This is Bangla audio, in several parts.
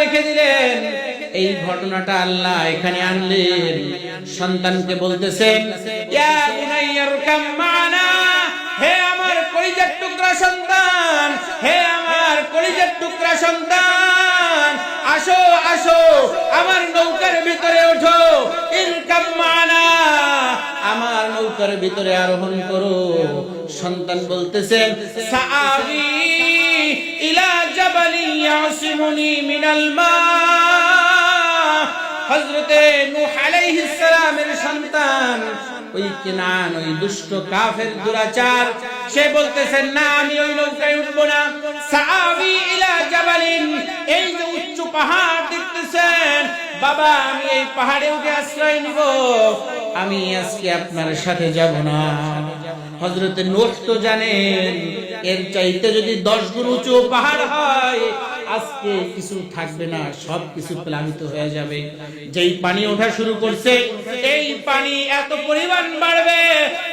রেখে দিলেন। এই ঘটনাটা আল্লাহ এখানে আনলেন। সন্তানকে হে আমার নৌকার ভিতরে ওঠো। মানা, আমার নৌকার ভিতরে আরোহণ করো। সন্তান বলতেছেন সন্তান, ওই ওই দুষ্ট কাফের সে বলতেছেন না, আমি ওই নৌকায় উঠবো না। জাবালিন এই যে উচ্চ পাহাড় দেখতেছেন, বাবা, আমি এই পাহাড়ে উঠে আশ্রয় নিব। আমি আজকে আপনার সাথে যাব না। হজরতে নোট তো জানেন এর চাইতে যদি দশ গুণ উঁচু পাহাড় হয়, আজকে কিছু থাকবে না, সব কিছু প্লাবিত হয়ে যাবে। যেই পানি ওঠা শুরু করছে এই পানি এত পরিমাণ বাড়বে,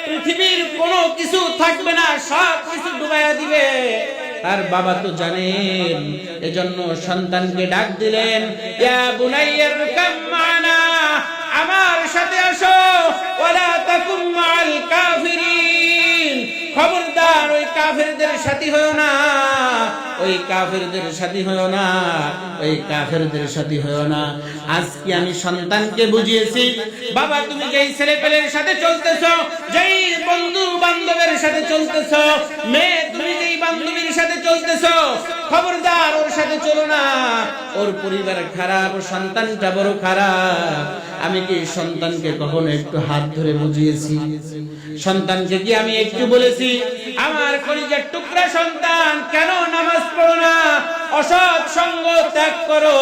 পৃথিবীর কোনো কিছু থাকবে না, সব কিছু ডুবাইয়া দিবে। তার বাবা তো জানেন, এজন্য সন্তানকে ডাক দিলেন, ইয়া বুনাইয়ার কাম মানা আমার সাথে আসো, ওয়ালা তাকুম মাল কাফিরিন। খবরদার ওই কাফেরদের সাথী হয়েও না, ওই কাফেরদের সাথী হয়েও না, ওই কাফেরদের সাথী হয়েও না। আজকে আমি সন্তানকে বুঝিয়েছি, বাবা তুমি যেই ছেলে পেলের সাথে চলতেছো, যেই বন্ধু বান্ধবের সাথে চলতেছো, মেয়ে তুমি যেই বান্ধবীর সাথে চলতেছো, খবরদার ওর সাথে চলো না। ওর পরিবার খারাপ, ওর সন্তানটা বড় খারাপ। আমি কি সন্তানকে কখনো একটু হাত ধরে বুঝিয়েছি? সন্তানকে কি আমি একটু বলেছি? আমার কলিজার টুকরা সন্তান, কেন নামাজ পড়ো না? অসৎ সঙ্গ ত্যাগ করো।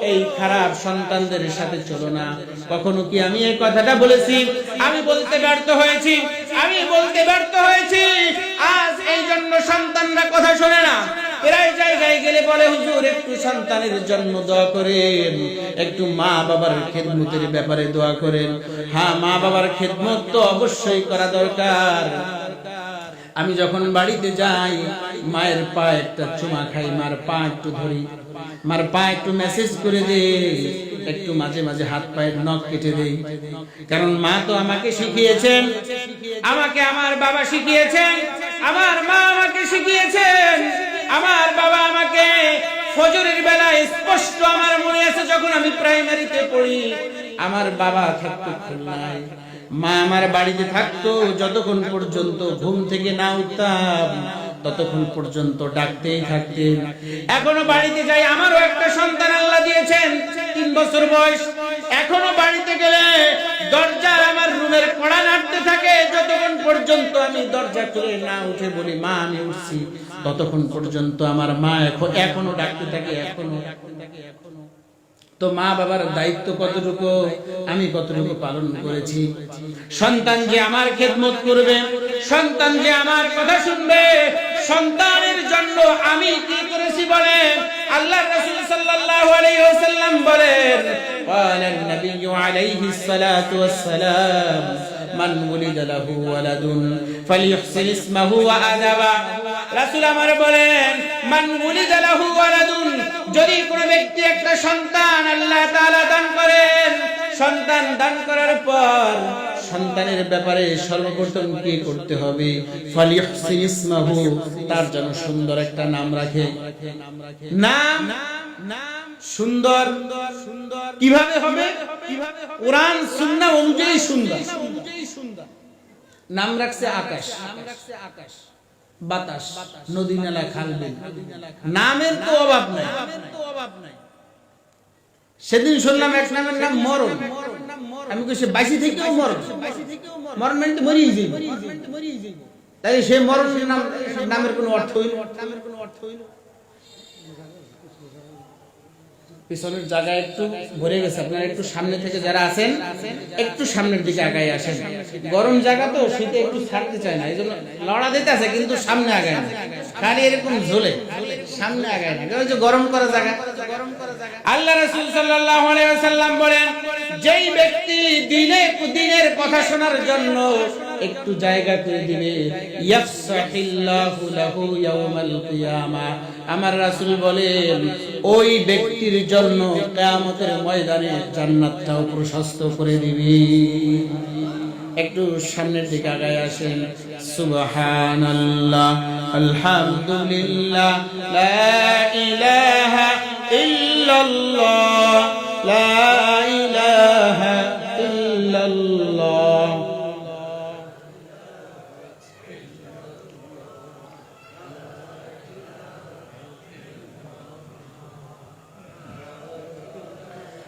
এই খারাপ সন্তানদের সাথে চলো না। কখনো কি আমি এই কথাটা বলেছি? আমি বলতে ব্যর্থ হয়েছি। আমি বলতে ব্যর্থ হয়েছি। আজ এই জন্য সন্তানরা কথা শোনে না। ব্যাপারে দোয়া করেন। হ্যাঁ মা বাবার খেদমত তো অবশ্যই করা দরকার। আমি যখন বাড়িতে যাই, মায়ের পা একটা চুমা খাই, মার পা একটু ধরি। মার পা একটু মেসেজ করে দে একটু মাঝে মাঝে হাত পায়ের নখ কেটে দেই। কারণ মা তো আমাকে শিখিয়েছেন, আমাকে আমার বাবা শিখিয়েছেন, আমার মা আমাকে শিখিয়েছেন, আমার বাবা আমাকে ফজরের বেলা স্পষ্ট আমার মনে আছে যখন আমি প্রাইমারিতে পড়ি। আমার বাবা থাকতো খুলনায়। মা আমার বাড়িতে থাকতো, যতক্ষণ পর্যন্ত ঘুম থেকে না উঠতাম, ততক্ষণ পর্যন্ত ডাকতেই থাকতেন। এখনও বাড়িতে যাই, আমারও একটা সন্তান আল্লাহ দিয়েছেন, তিন বছর বয়স। এখনও বাড়িতে গেলে দরজার আমার রুমের কড়া নাড়তে থাকে, যতক্ষণ পর্যন্ত আমি দরজা খুলে না উঠে বলি, মা, আমি উঠছি। ততক্ষণ পর্যন্ত আমার মা এখন এখনও ডাকতে থাকে, এখনও। তো মা বাবার দায়িত্ব কতটুকু আমি কতটুকু পালন করেছি সন্তান যে আমার খেদমত করবে সন্তান যে আমার কথা শুনবে সন্তানের জন্য আমি কি করেছি বলেন আল্লাহ রাসূল সাল্লাল্লাহু আলাইহি ওয়াসাল্লাম বলেন قال النبي عليه الصلاة والسلام من ولد له ولد فليحسن اسمه وادبا আদাবা রাসূল আমার বলেন, মান ওয়ালিদ লাহু ওয়ালাদুন যদি কোনো ব্যক্তি একটা সন্তান আল্লাহ তাআলা দান করেন, সন্তান দান করার পর সন্তানের ব্যাপারে সর্বপ্রথম কি করতে হবে? ফালিহসিন ইসমাহু, তার জন্য সুন্দর একটা নাম রাখে। নাম? সুন্দর। কীভাবে হবে? কীভাবে কুরআন, সুন্নাহ অনুযায়ী সুন্দর। নাম রাখছে আকাশ। বাতাস, নদী নালা, খাল বিল। নামের তো অভাব নাই। সেদিন শুনলাম এক নামের নাম মরণ। আমি কইছি, বাইশি থেকেও মরণ। মরণ মানে তো মরিয়ে যাইব। তাই সে মরণ নাম নামের কোনো অর্থ হইল নামের কোনো অর্থ হইল পিছনের জায়গা একটু ভরে গেছে। আপনারা একটু সামনে থেকে যারা আছেন, একটু সামনের দিকে আগায় আসেন। গরম জায়গা তো, শীতে একটু ছাড়তে চায় না। এই জন্য লড়া দিতে আছে, কিন্তু সামনে আগায় না। খালি এরকম ঝোলে, সামনে আগায় না। ওই যে গরম করা জায়গা। আল্লাহ রাসূল সাল্লাল্লাহু বলেন, যেই ব্যক্তি দিনে দিনের কথা শোনার জন্য একটু জায়গা করে দিবে আমার রাসূল বলেন, ওই ব্যক্তির জন্য কিয়ামতের ময়দানে জান্নাতটাও প্রশস্ত করে দিবি। একটু সামনের দিকে আগায় আসেন, সুবহানাল্লাহ, আলহামদুলিল্লাহ ইল্লাল্লাহ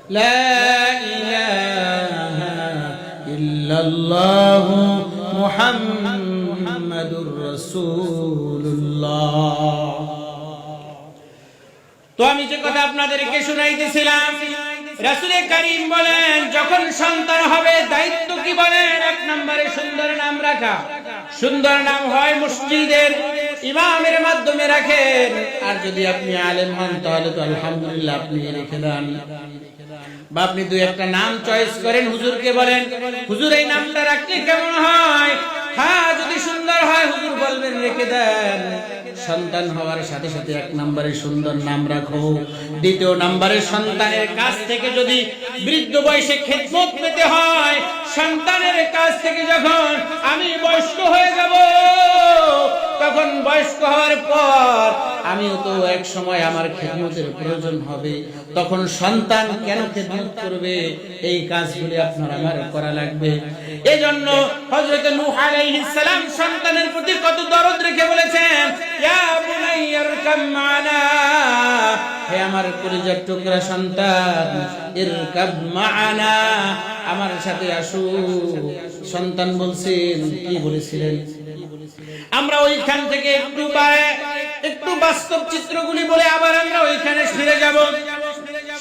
لا إله إلا الله محمد رسول الله তো আমি যে কথা আপনাদেরকে শুনাইতেছিলাম রাসুলে কারিম বলেন যখন সন্তান হবে দায়িত্ব কি বলেন এক নম্বরে সুন্দর নাম রাখা সুন্দর নাম হয় মসজিদের ইমামের মাধ্যমে রাখেন আর যদি আপনি আলেম হন তাহলে তো আলহামদুলিল্লাহ আপনি রেখে দেন বা আপনি দুই একটা নাম চয়েস করেন, হুজুরকে বলেন, হুজুর, এই নামটা রাখলে কেমন হয়? হ্যাঁ যদি সুন্দর হয়, হুজুর বলবেন, রেখে দেন। সন্তান হওয়ার সাথে সাথে এক নম্বরে সুন্দর নাম রাখো। দ্বিতীয় নম্বরে সন্তানের কাছ থেকে যদি বৃদ্ধ বয়সে খেদমত পেতে হয়, সন্তানের কাছ থেকে যখন আমি বয়স্ক হয়ে যাব তখন বয়স্ক হওয়ার পর আমিও তো এক সময় আমার খেদমতের প্রয়োজন হবে। তখন সন্তান কেন খেদমত করবে? এই কাজগুলি আপনার আমার করা লাগবে। এজন্য হযরত নূহ আলাইহিস সালাম সন্তানের প্রতি কত দরদ রেখে বলেছেন, ইয়া বুনাইয়ার কামানা হে আমার কলিজার টুকরা সন্তান ইরকাব মাআনা আমার সাথে আসো সন্তান বলছেন, কি বলেছিলেন? আমরা ওইখান থেকে একটু পায়ে, একটু বাস্তব চিত্রগুলি বলে আবার আমরা ওইখানে ফিরে যাব।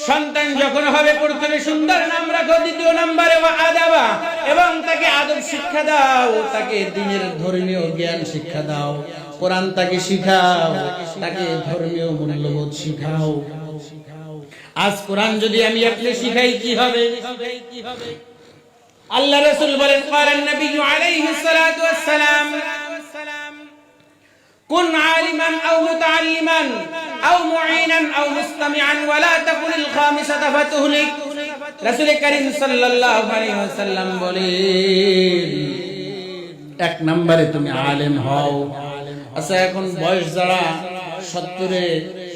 সন্তান যখন হবে, প্রথমে সুন্দর নাম রাখো, দ্বিতীয় নাম্বারে আদাবা, এবং তাকে আদব শিক্ষা দাও, তাকে দিনের ধর্মীয় জ্ঞান শিক্ষা দাও, কোরআন তাকে শিখাও, তাকে ধর্মীয় মূল্যবোধ শিখাও। আজ কোরআন যদি আমি আপনি শিখাই, কি হবে? আল্লাহ রসুল বলেন করেন নবী আলাইহিস সালাতু ওয়াস সালাম كن عالما او متعلما او معينا او مستمعا ولا تكن الخامسه فتهلك রাসূল করিম সাল্লাল্লাহু আলাইহি ওয়াসাল্লাম বলেন এক নম্বরে তুমি আলেম হও আচ্ছা এখন বয়স যারা সত্তরে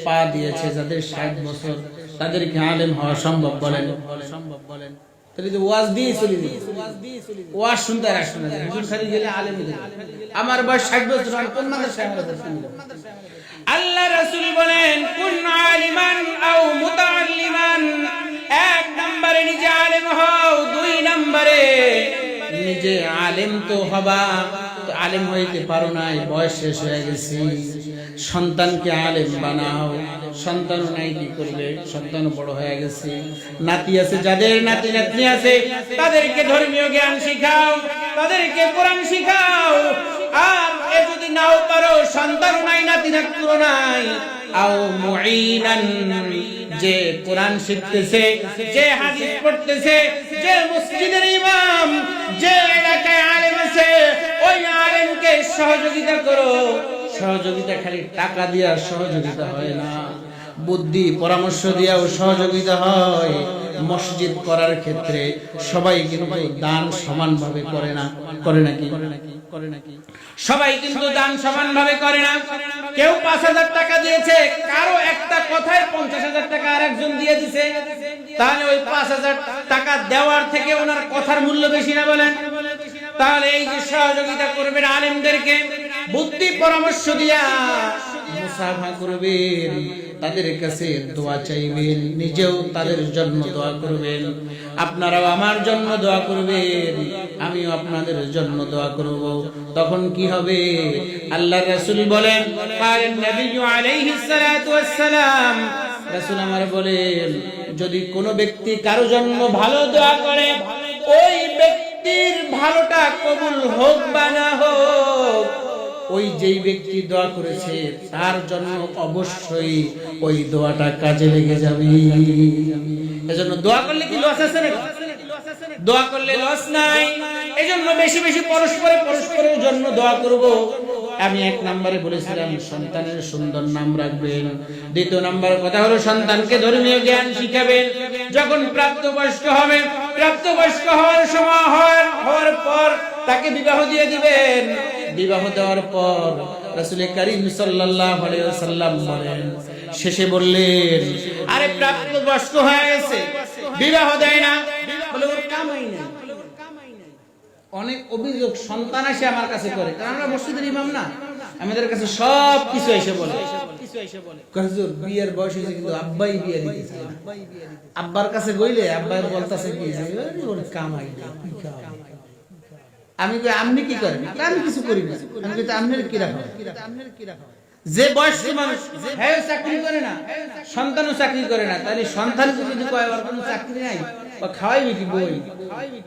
পা দিয়েছে যাদের ষাট বছর তাদেরকে আলেম হওয়া সম্ভব বলেন সম্ভব বলেন তাহলে তো ওয়াজ দিয়ে চলে দিবে ওয়াজ শুনতে আর হুজুর খালি গেলে আলেম আমার বয়স ষাট বছর কোন মাদ্রাসায় আল্লাহ রাসূল বলেন, কুন আলিমান আও মুতাআল্লিমান? এক নম্বরে নিজে আলেম হও, দুই নম্বরে নিজে আলেম তো হবা। আলেম হইতে পারো নাই, বয়স শেষ হয়ে গেছে। সন্তানকে আলেম বানাও। সন্তান নাই কি করবে সন্তান বড় হয়ে গেছে। নাতি আছে, যাদের নাতি নাতনি আছে, তাদেরকে ধর্মীয় জ্ঞান শিখাও, তাদেরকে কোরআন শিখাও। আর এ যদি নাও পারো সন্তান নাই, নাতি নাতনি নাই। আও মুঈনান, যে কোরআন শিখতেছে, যে হাদিস পড়তেছে, যে মসজিদের ইমাম, যে এলাকায় আলেম আছে, ওই আলেমকে সহযোগিতা করো। সহযোগিতা খালি টাকা দিয়া সহযোগিতা হয় না। বুদ্ধি, পরামর্শ দিয়াও সহযোগিতা হয়। মসজিদ করার ক্ষেত্রে সবাই কিন্তু দান সমানভাবে করে না। করে নাকি? সবাই কিন্তু দান সমানভাবে করে না। কেউ পাঁচ হাজার টাকা দিয়েছে, কারও একটা কথায় পঞ্চাশ হাজার টাকা আর একজন দিয়ে দিছে। তাহলে ওই পাঁচ হাজার টাকা দেওয়ার থেকে ওনার কথার মূল্য বেশি না বলেন? তাহলে এই যে সহযোগিতা করবেন আলেমদেরকে বুদ্ধি পরামর্শ দিয়া মুসাফা করবেন, তাদের কাছে দোয়া চাইবেন, নিজেও তাদের জন্য দোয়া করবেন। আপনারাও আমার জন্য দোয়া করবেন, আমিও আপনাদের জন্য দোয়া করব। তখন কি হবে? আল্লাহ রাসূল বলেন কালেন আমার বলেন, যদি কোনো ব্যক্তি কারও জন্য ভালো দোয়া করে, ওই ব্যক্তির ভালোটা কবুল হোক বা না হোক ওই যেই ব্যক্তি দোয়া করেছে, তার জন্য অবশ্যই ওই দোয়াটা কাজে লেগে যাবে। এজন্য দোয়া করলে কি লস আছে দোয়া করলে লস নাই। এজন্য জন্য বেশি বেশি পরস্পরে পরস্পরের জন্য দোয়া করব। আমি এক নম্বরে বলেছিলাম, সন্তানের সুন্দর নাম রাখবেন। দ্বিতীয় নম্বর কথা হলো, সন্তানকে ধর্মীয় জ্ঞান শিখাবেন। যখন প্রাপ্তবয়স্ক হবে, প্রাপ্তবয়স্ক হওয়ার সময় হওয়ার পর তাকে বিবাহ দিয়ে দিবেন। বিবাহ দেওয়ার পর রাসূল করিম সাল্লাল্লাহু আলাইহি ওয়াসাল্লাম বলেন, শেষে বললেন, আরে প্রাপ্তবয়স্ক হয়ে গেছে, বিবাহ দেয় না বলে ওর কামাই নেই অনেক অভিযোগ সন্তান এসে আমার কাছে করে। কারণ আমরা মসজিদের ইমাম না। আমাদের কাছে সব কিছু এসে বলে। বিয়ের বয়স হয়েছে কিন্তু আব্বাই বিয়ে দিতেছে। আব্বার কাছে গইলে আব্বাই বলতাছে কি ওর কামাই কি কামাই?" আমি কই কি করেন? আমি কিছু করি না। আমি কই আপনার কি রাখো যে বয়স্ক মানুষ হ্যাঁ চাকরি করে না। সন্তানও চাকরি করে না। তাহলে সন্তানকে যদি কয় কোনো চাকরি নাই? খাওয়াইবে কি বই?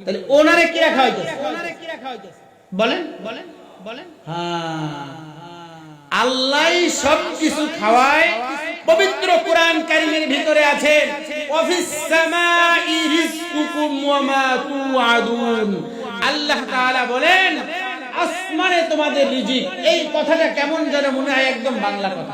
তাহলে ওনারে কিরা খাওয়াইতেছে? বলেন। বলেন বলেন হ্যাঁ। আল্লাহ সব কিছু খাওয়ায়। পবিত্র কোরআন কারিমের ভিতরে আছে আল্লাহ বলেন, আসমানে তোমাদের রিজিক। এই কথাটা কেমন যেন মনে হয় একদম বাংলা কথা।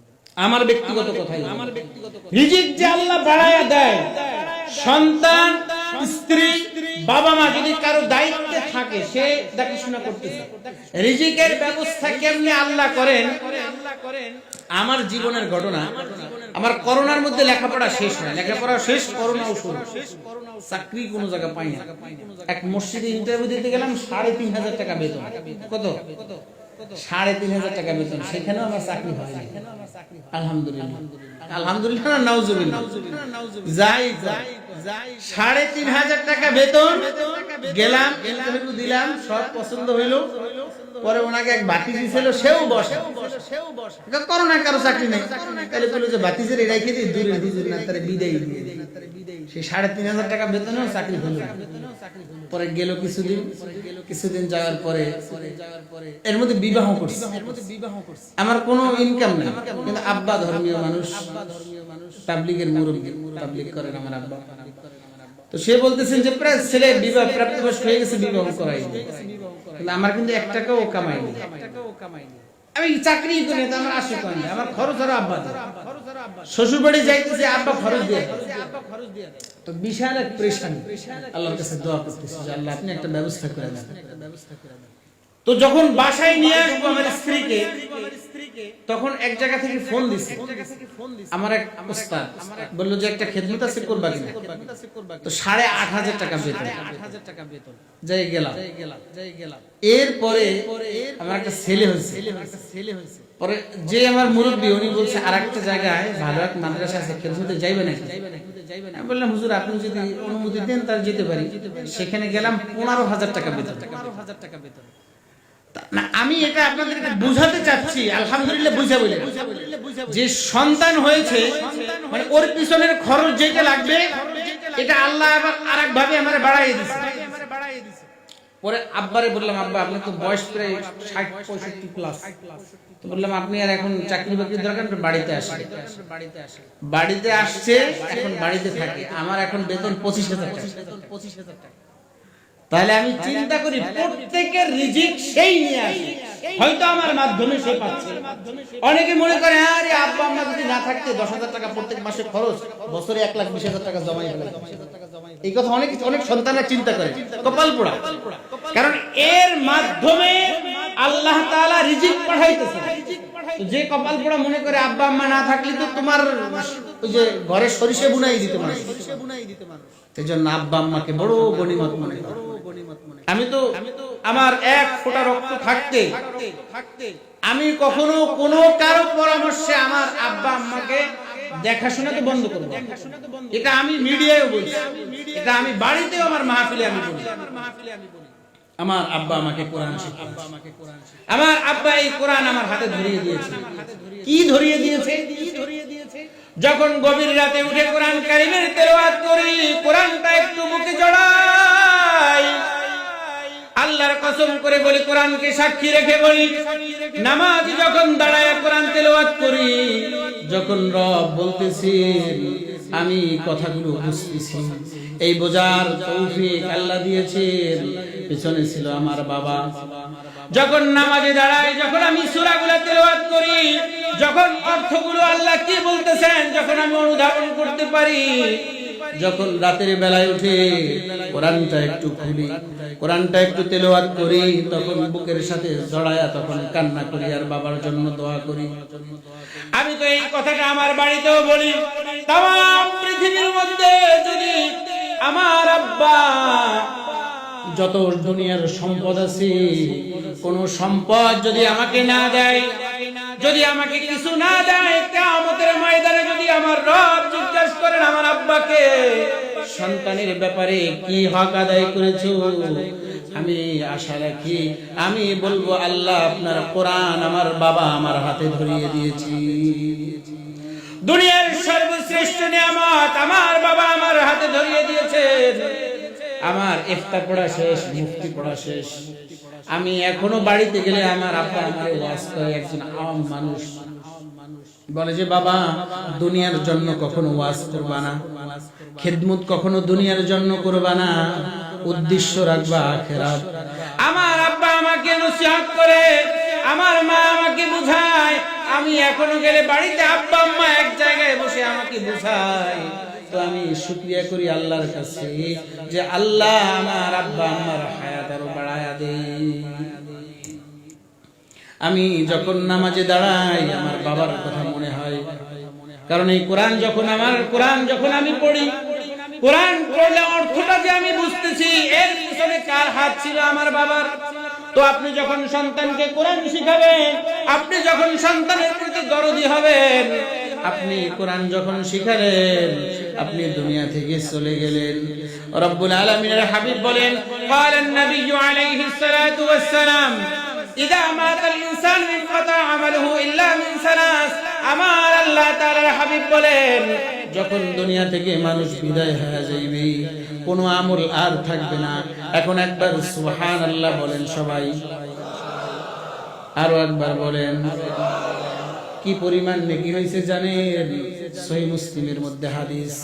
আমার ব্যক্তিগত কথাই আমার ব্যক্তিগত রিজিক যে আল্লাহ বাড়ায়া দেয় সন্তান স্ত্রী বাবা মা যদি কারও দায়িত্বে থাকে সে দেখাশোনা করতেছে। রিজিকের ব্যবস্থা কেমনে আল্লাহ করেন? আমার জীবনের ঘটনা আমার করোনার মধ্যে লেখাপড়া শেষ হয়। লেখাপড়া শেষ করোনাও শুরু। চাকরি কোনো জায়গা পাই না। এক মসজিদে ইন্টারভিউ দিতে গেলাম সাড়ে তিন হাজার টাকা বেতন। কত? সাড়ে তিন হাজার টাকা বেতন। সেখানেও আমার চাকরি হয় না আলহামদুলিল্লাহ। আলহামদুলিল্লাহ। নাউজুবিল্লাহ। যাই যাই। সাড়ে তিন হাজার টাকা বেতন। গেলাম ইন্টারভিউ দিলাম, সব পছন্দ হইল। পরে ওনাকে এক বাতিজি ছিল সেও বসে। করো না কারও চাকরি নেই। তাহলে বলল যে বাতিজের এরাই খেতে দূরে হুজুর না তারা বিদায় দিয়ে দিই। সেই সাড়ে তিন হাজার টাকা বেতনেও চাকরি হলো পরে গেল কিছুদিন। কিছুদিন যাওয়ার পরে এর মধ্যে বিবাহ করছে। আমার কোনো ইনকাম নেই। কিন্তু আব্বা ধর্মীয় মানুষ। পাবলিকের মুরব্বী। পাবলিক করেন আমার আব্বা। তো সে বলতেছেন যে প্রায় ছেলে বিবাহ প্রাপ্তবয়স্ক হয়ে গেছে বিবাহ করাই আমার কিন্তু এক টাকাও কামাই নেই আমি চাকরি করি তো আমার আমার খরচ আরও আব্বা। শ্বশুর বাড়ি যাইতেছে আব্বা খরচ দিয়ে তো বিশাল এক প্রেশান আল্লাহর কাছে দোয়া করতেছি আল্লাহ আপনি একটা ব্যবস্থা করে দেন। তো যখন বাসায় নিয়ে আসব আমার স্ত্রীকে তখন এক জায়গা থেকে ফোন দিছে। আমার এক উস্তাদ বলল যে একটা খেদমত আছে করবা কিনা তো সাড়ে আট হাজার টাকা বেতন। যাই গেলাম। এরপরে আমার একটা ছেলে হয়েছে। পরে যে আমার মুরব্বী উনি বলছে আর একটা জায়গায় ভালো এক মাদ্রাসা আছে খেদমতে যাইবে নাকি? আমি বললাম হুজুর আপনি যদি অনুমতি দেন তাহলে যেতে পারি। সেখানে গেলাম পনেরো হাজার টাকা বেতন। তা- আমি এটা আপনাদেরকে বুঝাতে চাচ্ছি আলহামদুলিল্লাহ বুঝা বলে। যে সন্তান হয়েছে মানে ওর পিছনের খরচ যেটা লাগবে এটা আল্লাহ আবার আরেক ভাবে আমার বাড়াই দিছে। পরে আব্বারে বললাম আব্বা আপনার তো বয়স প্রায় ষাট পঁয়ষট্টি প্লাস তো বললাম আপনি আর এখন চাকরি বাকরির দরকার নেই, বাড়িতে আসেন। বাড়িতে আসছে এখন বাড়িতে থাকে আমার এখন বেতন পঁচিশ হাজার টাকা পঁচিশ হাজার টাকা। তাহলে আমি চিন্তা করি প্রত্যেকের রিজিক সেই নিয়ে আসে। হয়তো আমার মাধ্যমে সে পাচ্ছে। অনেকে মনে করে আরে আব্বা আম্মা যদি না থাকতে দশ হাজার টাকা প্রত্যেক মাসে খরচ বছরে এক লাখ বিশ হাজার টাকা জমাই ফেলে এই কথা অনেক অনেক সন্তানরা চিন্তা করে। কপাল পোড়া কারণ এর মাধ্যমে আল্লাহ তাআলা রিজিক পাঠাইতেছে। যে কপাল পোড়া মনে করে আব্বা আম্মা না থাকলে তো তোমার ওই যে ঘরে সরিষে বুনাই দিতে মানুষ সেই জন্য আব্বা আম্মাকে বড় গণিমত মনে করে। আমি তো আমার এক ফোঁটা রক্ত থাকতে আমি কখনো কোনো কারও পরামর্শে আমার আব্বা আম্মাকে দেখাশোনা তো বন্ধ করব। এটা আমি মিডিয়ায় বলছি। এটা আমি বাড়িতেও আমার মাহফিলে আমি বলি। আমার আব্বা আমাকে কোরআন আমার আব্বা এই কোরআন আমার হাতে ধরিয়ে দিয়েছে। কি ধরিয়ে দিয়েছে? যখন গভীর রাতে উঠে কোরআন কারিমের তেলাওয়াত করি, কোরআনটা একটু বুকে জড়াই। আল্লাহর কসম করে বলি, কোরআনকে সাক্ষী রেখে বলি, নামাজ যখন দাঁড়ায় কোরআন তেলাওয়াত করি, যখন রব বলতেছেন আমি কথাগুলো বুঝতেছি। এই বোঝার তৌফিক আল্লাহ দিয়েছেন, পেছনে ছিল আমার বাবা। যখন নামাজে দাঁড়াই যখন আমি সূরাগুলো তেলাওয়াত করি, যখন অর্থগুলো আল্লাহ কি বলতেছেন, যখন আমি অনুধাবন করতে পারি যখন রাতের বেলায় উঠে কোরআনটা একটু খুলি, কোরআনটা একটু তেলাওয়াত করি, তখন বুকের সাথে জড়ায়া তখন কান্না করি আর বাবার জন্য দোয়া করি। আমি তো এই কথাটা আমার বাড়িতেও বলি। তাম পৃথিবীর মধ্যে যদি আমার আব্বা যত দুনিয়ার সম্পদ আছে, কোন সম্পদ যদি আমাকে না দেয়, যদি আমাকে কিছু না দেয়, কিয়ামতের ময়দানে করেন আমার আব্বাকে। সন্তানের ব্যাপারে কি হক আদায় করেছ? আমি আশা রাখি, আমি বলব, আল্লাহ আপনার কোরআন আমার বাবা আমার হাতে ধরিয়ে দিয়েছি। দুনিয়ার সর্বশ্রেষ্ঠ নিয়ামত আমার বাবা আমার হাতে ধরিয়ে দিয়েছেন আমার ইফতার পড়া শেষ, মুফতি পড়া শেষ। আমি এখনও বাড়িতে গেলে আমার আব্বা আমার ওয়াজ করে একজন আওয়াম মানুষ। বলে যে, বাবা, দুনিয়ার জন্য কখনো ওয়াজ করবা না। খেদমত কখনো দুনিয়ার জন্য করবা না। উদ্দেশ্য রাখবা আখেরাত। আমার আব্বা আমাকে নসিহত করে, আমার মা আমাকে বুঝায়, আমি এখনও গেলে বাড়িতে আব্বা, আম্মা এক জায়গায় বসে আমাকে বুঝায়। তো আমি শুক্রিয়া করি আল্লাহর কাছে যে আল্লাহ আমার আব্বা, আম্মার হায়াত আরও বাড়ায়া দেয়। আমি যখন নামাজে দাঁড়াই আমার বাবার কথা মনে হয় কারণ এই কোরআন যখন আমার কোরআন যখন আমি পড়ি কোরআন পড়লে অর্থটা যে আমি বুঝতেছি এর পিছনে কার হাত ছিল আমার বাবার তো আপনি যখন সন্তানকে কোরআন শিখাবেন আপনি যখন সন্তানের প্রতি দরদি হবেন আপনি কোরআন যখন শিখালেন আপনি দুনিয়া থেকে চলে গেলেন রব্বুল আলামিনের হাবিব বলেন قال النبي عليه الصلاه والسلام ইদা মাতাল ইনসান ইনকাতা আমালুহু ইল্লা মিন সালাস আমার আল্লাহ তাআলার হাবিব বলেন যখন দুনিয়া থেকে মানুষ বিদায় হয়ে যাইবে কোনো আমল আর থাকবে না এখন একবার সুবহানাল্লাহ বলেন সবাই আরো একবার বলেন কি পরিমাণ নেকি হয়েছে জানেন সহি মুসলিমের মধ্যে হাদিস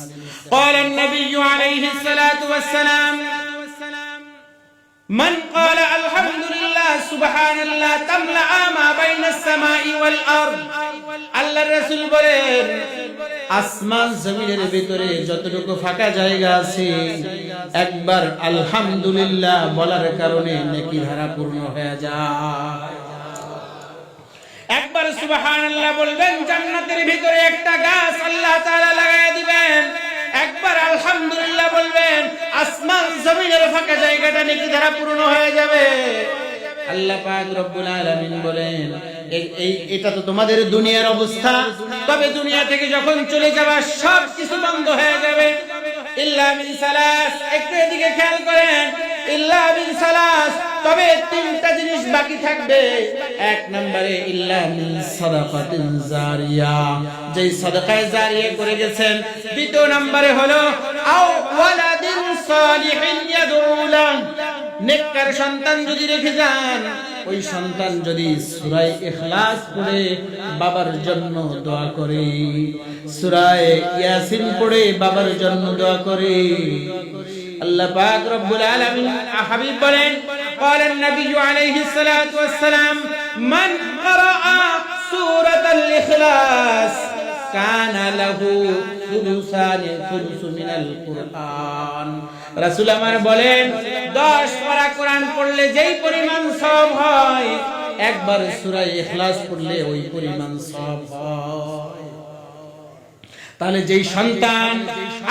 قال النبي عليه الصلاة والسلام من قال الحمد لله سبحان الله تملأ ما بين السماء والأرض আল্লাহ রাসূল বলেন আসমান জমিনের ভিতরে যতটুকু ফাঁকা জায়গা আছে একবার আলহামদুলিল্লাহ বলার কারণে নেকি ধারা পূর্ণ হয়ে যায় একবার সুবহানাল্লাহ বলবেন জান্নাতের ভিতরে একটা গাছ আল্লাহ তাআলা লাগায় দিবেন একবার আলহামদুলিল্লাহ বলবেন জমিনের ফাঁকা জায়গাটা নাকি ধারা পূর্ণ হয়ে যাবে। আল্লাহ পাক রব্বুল আলামিন বলেন এই- এই এটা তো তোমাদের দুনিয়ার অবস্থা। তবে দুনিয়া থেকে যখন চলে যাবা সব কিছু বন্ধ হয়ে যাবে। ইল্লা মিন সালাস একটু এদিকে খেয়াল করেন। ইল্লা মিন সালাস তবে তিনটা জিনিস বাকি থাকবে। এক নম্বরে ইল্লা মিন সাদাকাতিন জারিয়া। যেই সাদাকায়ে জারিয়া করে গেছেন। দ্বিতীয় নম্বরে হলো আও সালিহিন ইয়াদউলা নেককার সন্তান যদি রেখে যান ওই সন্তান যদি সূরায়ে ইখলাস পড়ে বাবার জন্য দোয়া করে সূরায়ে ইয়াসিন পড়ে বাবার জন্য দোয়া করে আল্লাহ পাক রব্বুল আলামিন হাবিব বলেন قال النبي عليه الصلاة والسلام من قرأ سورة الإخلاص লাহু সুলুসু মিনাল কুরআন। রাসূল আমার বলেন 10 পারা পড়লে যেই পরিমাণ হয়, একবার সূরা ইখলাস পড়লে ওই পরিমাণ হয়। তাহলে যেই সন্তান,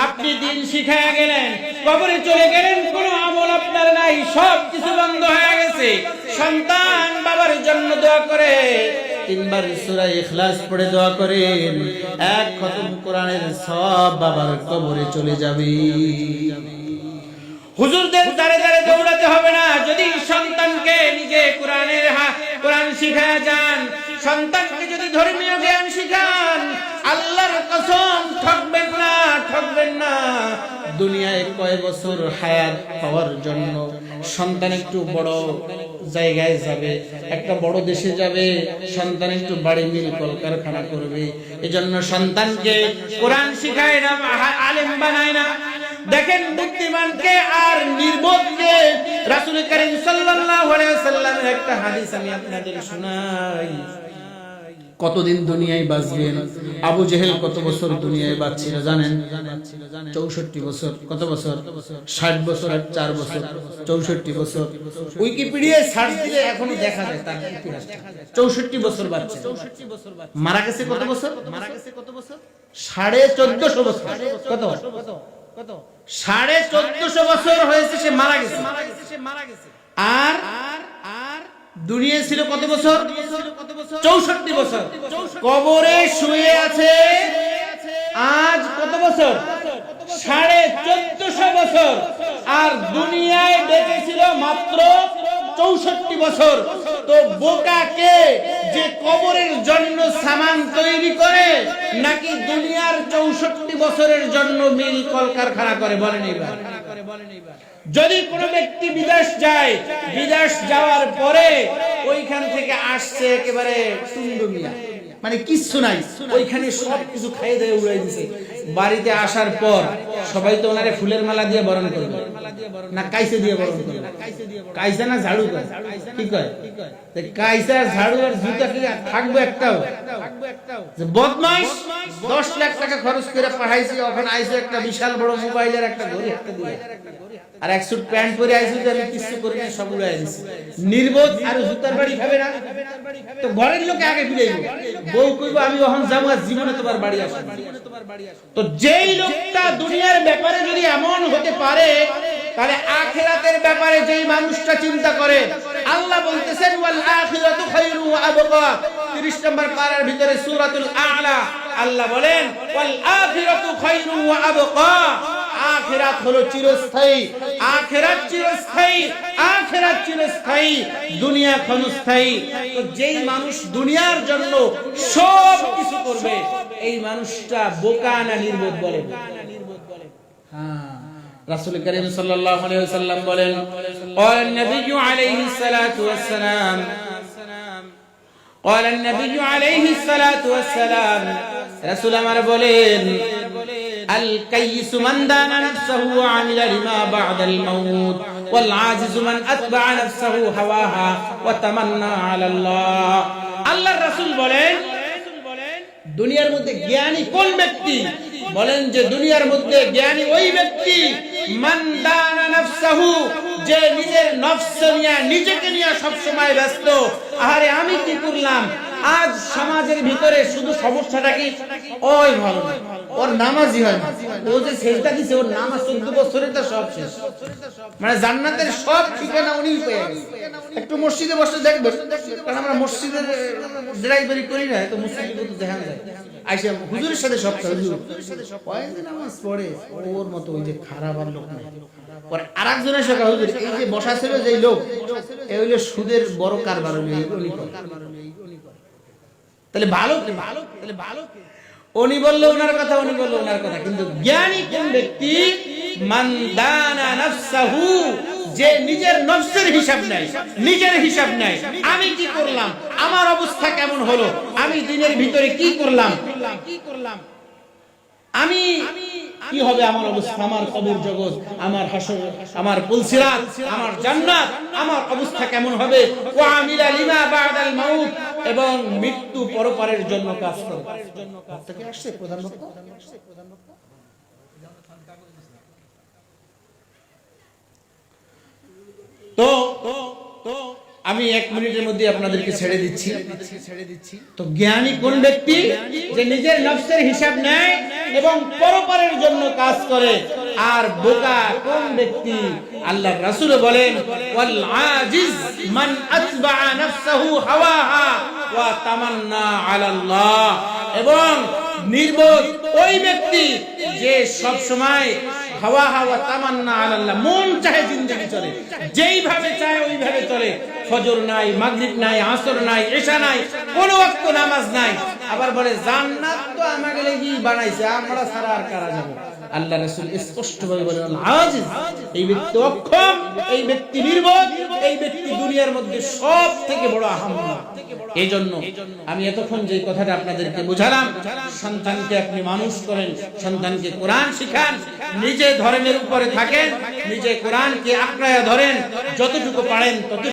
আপনি দিন শিখায় গেলেন, কবরে চলে গেলেন, কোনো আমল আপনার নাই সব কিছু বন্ধ হয়ে গেছে। সন্তান বাবার জন্য দোয়া করে তিনবার সূরা ইখলাস পড়ে দোয়া করেন, এক খতম কোরআনের সব বাবার কবরে চলে যাবে। হুজুরদের দাঁড়ে দাঁড়ে দৌড়াতে হবে না, যদি সন্তানকে নিজে কোরআনের কোরআন শিখা যান, সন্তানকে যদি ধর্মীয় জ্ঞান শিখান, আল্লাহর কসম দুনিয়ায় কয় বছর হায়াত পাওয়ার জন্য সন্তান একটু বড় জায়গায় যাবে, একটা বড় দেশে যাবে, সন্তান একটু বাড়ি মিল কলকারখানা করবে। এজন্য সন্তানকে কোরআন শিখায় না আলেম বানায় না। দেখেন বুদ্ধিমানকে আর নির্বোধকে রাসূল করিম সাল্লাল্লাহু আলাইহি ওয়াসাল্লামের একটা হাদিস আমি আপনাদের শোনাই। কতদিন দুনিয়ায় বাঁচবেন? আবু জেহেল কত বছর দুনিয়ায় বাঁচছিল জানেন? চৌষট্টি বছর। কত বছর? ষাট বছর আর চার বছর। চৌষট্টি বছর। উইকিপিডিয়ায় সার্চ দিলে এখনও দেখা যায় তার চৌষট্টি বছর বাচ্চা মারা গেছে কত বছর? মারা গেছে কত বছর সাড়ে চোদ্দশো বছর। কত? কত সাড়ে চোদ্দশো বছর হয়েছে সে মারা গেছে। মারা গেছে সে মারা গেছে আর আর আর? দুনিয়া ছিল কত বছর? চৌষট্টি বছর। কবরে শুয়ে আছে আজ কত বছর? সাড়ে চোদ্দশো বছর। আর দুনিয়ায় বেঁচে ছিল মাত্র চৌষট্টি বছর। তো বোকাকে যে কবরের জন্য সামান তৈরি করে, নাকি দুনিয়ার চৌষট্টি বছরের জন্য মিল কলকারখানা করে? বলেন এবার। যদি কোনো ব্যক্তি বিদেশ যায়, বিদেশ যাওয়ার পরে ওইখান থেকে আসছে একেবারে টুন্ডুমিয়া মানে কিচ্ছু নাই, ওইখানে সব কিছু খাইয়ে দিয়ে উড়াই দিছে। বাড়িতে আসার পর সবাই তো ওনারে ফুলের মালা দিয়ে বরণ করবে। না কাইসে দিয়ে বরণ করবে? কাইসা না ঝাড়ু কয় কি কয়? কাইসা ঝাড়ু আর জুতা কি থাকবে একটাও? যে বদমাইশ, দশ লাখ টাকা খরচ করে পাঠাইছি ওখানে আইসো একটা বিশাল বড় মোবাইলের একটা ঘড়ি হাতে দিয়ে। আর এক সুট প্যান্ট পরে আইসি যে আমি কিছু করি না সব উড়াই দিছি নির্বোধ আর জুতার বাড়ি খাবে না? তো ঘরের লোকে আগে ফিরাইব বউ কইব, আমি ওখান যাব আর জীবনে তোমার বাড়ি আসবে না। তো যেই লোকটা দুনিয়ার ব্যাপারে যদি এমন হতে পারে, তাহলে আখেরাতের ব্যাপারে যেই মানুষটা চিন্তা করে, আল্লাহ বলতেছেন ওয়াল আখিরাতু খায়রু ওয়া আবকা 30 নম্বর পারার ভিতরে সূরাতুল আ'লা। আল্লাহ বলেন ওয়াল আখিরাতু খায়রু ওয়া আবকা আখিরাত হলো চিরস্থায়ী আখিরাত চিরস্থায়ী আখিরাত চিরস্থায়ী দুনিয়া ক্ষণস্থায়ী তো যেই মানুষ দুনিয়ার জন্য সব কিছু করবে এই মানুষটা বোকা না নির্বোধ বলে হ্যাঁ রাসূল করিম সাল্লাল্লাহু আলাইহি ওয়াসাল্লাম বলেন قال النبي عليه الصلاه والسلام قال النبي عليه الصلاه والسلام রাসূল আমার বলেন ওয়া আমিলা লিমা বা'দাল মাউত ওয়াল আজিজ মান আতবা'a নাফসাহু হাওয়াহা ওয়া তামান্না আলা আল্লাহ আল্লাহর রাসূল বলেন দুনিয়ার মধ্যে জ্ঞানী কোন ব্যক্তি? বলেন যে দুনিয়ার মধ্যে জ্ঞানী ওই ব্যক্তি যে নিজের নফস নিয়ে নিজেকে নিয়ে সব সময় ব্যস্ত। আরে আমি কি করলাম? আজ সমাজের ভিতরে শুধু সমস্যাটা কি? ওই ভালো না। ওর নামাজই হয় না। ও যে দিছে, ওর নামাজ 14 বছরে তো সব শেষ। মানে জান্নাতের সব ঠিকানা উনি পেয়ে একটু মসজিদে বসে কারণ আমরা মসজিদের ড্রাইভারি করি না তো মসজিদে কিন্তু দেখা যায়। আর যে বসা ছিল যে লোক সুদের বড় কারবার ভালো তাহলে ভালো? উনি বলল ওনার কথা, উনি বলল ওনার কথা। কিন্তু জ্ঞানী কোন ব্যক্তি? যে নিজের নবসের হিসাব নাই নিজের হিসাব নাই আমি কি করলাম? আমার অবস্থা কেমন হলো? আমি দিনের ভিতরে কি করলাম কি করলাম? আমি কি হবে আমার অবস্থা? আমার কবর জগৎ, আমার হাসর, আমার পুলসিরাত, আমার জান্নাত, আমার অবস্থা কেমন হবে? ওয়া আমিলা লিমা বাদাল মাউত, এবং মৃত্যু পরপারের জন্য কাজ করে। বক্তাকে আসছে, প্রধান বক্তা? তো তো আমি এক মিনিটের মধ্যে আপনাদেরকে ছেড়ে দিচ্ছি। তো জ্ঞানী কোন ব্যক্তি যে নিজের নফসের হিসাব নেয় এবং পরপারের জন্য কাজ করে? আর বোকা কোন ব্যক্তি? আল্লাহ রাসূল বলেন, ওয়াল আজিজ মান আতবা'a নাফসাহু হাওয়াহা ওয়া তামান্না আলা আল্লাহ এবং নির্বোধ ওই ব্যক্তি যে সব সময় হাওয়া হাওয়া, তামান্না আল্লাহ মন চাহে জিন্দগি চলে। যেইভাবে চায় ওইভাবে চলে। ফজর নাই, মাগরিব নাই, আসর নাই এশা নাই, কোনো ওয়াক্ত নামাজ নাই। আবার বলে, জান্নাত তো আমাকে লাগি বানাইছে, আমরা সারা আর কারা যাব? আল্লাহ রাসূল স্পষ্টভাবে বলেন আজিজ এই ব্যক্তি অক্ষম, এই ব্যক্তি নির্বোধ, এই ব্যক্তি দুনিয়ার মধ্যে সব থেকে বড় আহাম্মা এই জন্য আমি এতক্ষণ যে কথাটা আপনাদেরকে বোঝালাম, সন্তানকে আপনি মানুষ করেন, সন্তানকে কোরআন শিখান, নিজে ধর্মের উপরে থাকেন, নিজে কোরআনকে আঁকড়ায় ধরেন, যতটুকু পারেন তত